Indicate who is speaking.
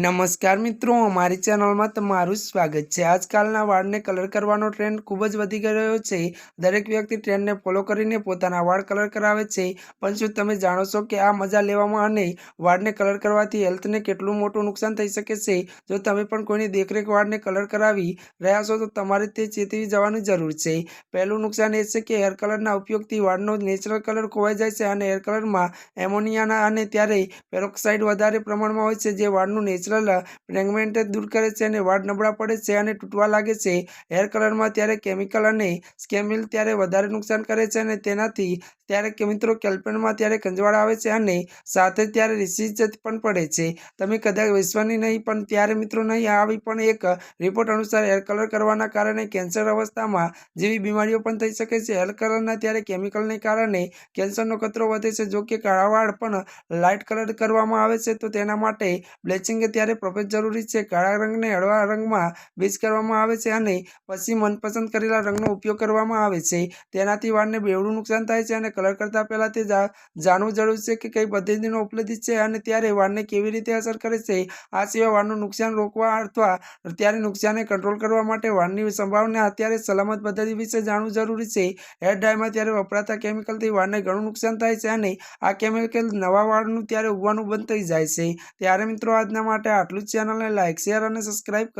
Speaker 1: નમસ્કાર મિત્રો, અમારી ચેનલમાં તમારું સ્વાગત છે. આજકાલના વાળને કલર કરવાનો ટ્રેન્ડ ખૂબ જ વધી ગયો છે. દરેક વ્યક્તિ ટ્રેન્ડને ફોલો કરીને પોતાના વાળ કલર કરાવે છે. પણ શું તમે જાણો છો કે આ મજા લેવામાં અને વાળને કલર કરવાથી હેલ્થને કેટલું મોટું નુકસાન થઈ શકે છે? જો તમે પણ કોઈની દેખરેખ વાળને કલર કરાવી રહ્યા છો, તો તમારે તે ચેતવી જવાની જરૂર છે. પહેલું નુકસાન એ છે કે હેર કલરના ઉપયોગથી વાળનો નેચરલ કલર ખોવાઈ જાય છે અને હેર કલરમાં એમોનિયાના અને ત્યારે પેરોક્સાઇડ વધારે પ્રમાણમાં હોય છે, જે વાળનું નેચરલ ફ્રેગમેન્ટ દૂર કરે છે અને વાળ નબળા પડે છે અને તૂટવા લાગે છે. હેર કલરમાં ત્યારે કેમિકલ અને સ્કેમિલ ત્યારે વધારે નુકસાન કરે છે અને તેનાથી ત્યારે કે મિત્રો કેલ્પનમાં ત્યારે કંજવાળ આવે છે અને સાથે ત્યારે રિસીજ પણ પડે છે. તમે કદાચ વિશ્વની નહીં, પણ ત્યારે મિત્રો નહીં, આવી પણ એક રિપોર્ટ અનુસાર હેર કલર કરવાના કારણે કેન્સર અવસ્થામાં જેવી બીમારીઓ પણ થઈ શકે છે. હેર કલરના ત્યારે કેમિકલને કારણે કેન્સરનો ખતરો વધે છે. જો કે કાળા વાળ પણ લાઇટ કલર કરવામાં આવે છે, તો તેના માટે બ્લેચિંગ ત્યારે પ્રવેશ જરૂરી છે. કાળા રંગને હળવા રંગમાં બીજ કરવામાં આવે છે અને પછી મનપસંદ કરેલા રંગનો ઉપયોગ કરવામાં આવે છે. તેનાથી વાળને બેવડું નુકસાન થાય છે અને કલર કરતાં પહેલાં તે જાણવું જરૂરી છે કે કઈ પદ્ધતિનો ઉપલબ્ધ છે અને ત્યારે વાળને કેવી રીતે અસર કરે છે. આ સિવાય વાળનું નુકસાન રોકવા અથવા ત્યારે નુકસાનને કંટ્રોલ કરવા માટે વાળની સંભાવના અત્યારે સલામત પદ્ધતિ વિશે જાણવું જરૂરી છે. હેર ડ્રાયમાં ત્યારે વપરાતા કેમિકલથી વાળને ઘણું નુકસાન થાય છે અને આ કેમિકલ નવા વાળનું ત્યારે ઉગવાનું બંધ થઈ જાય છે. ત્યારે મિત્રો, આજના માટે આટલું જ ચેનલને લાઇક શેર અને સબસ્ક્રાઇબ કરી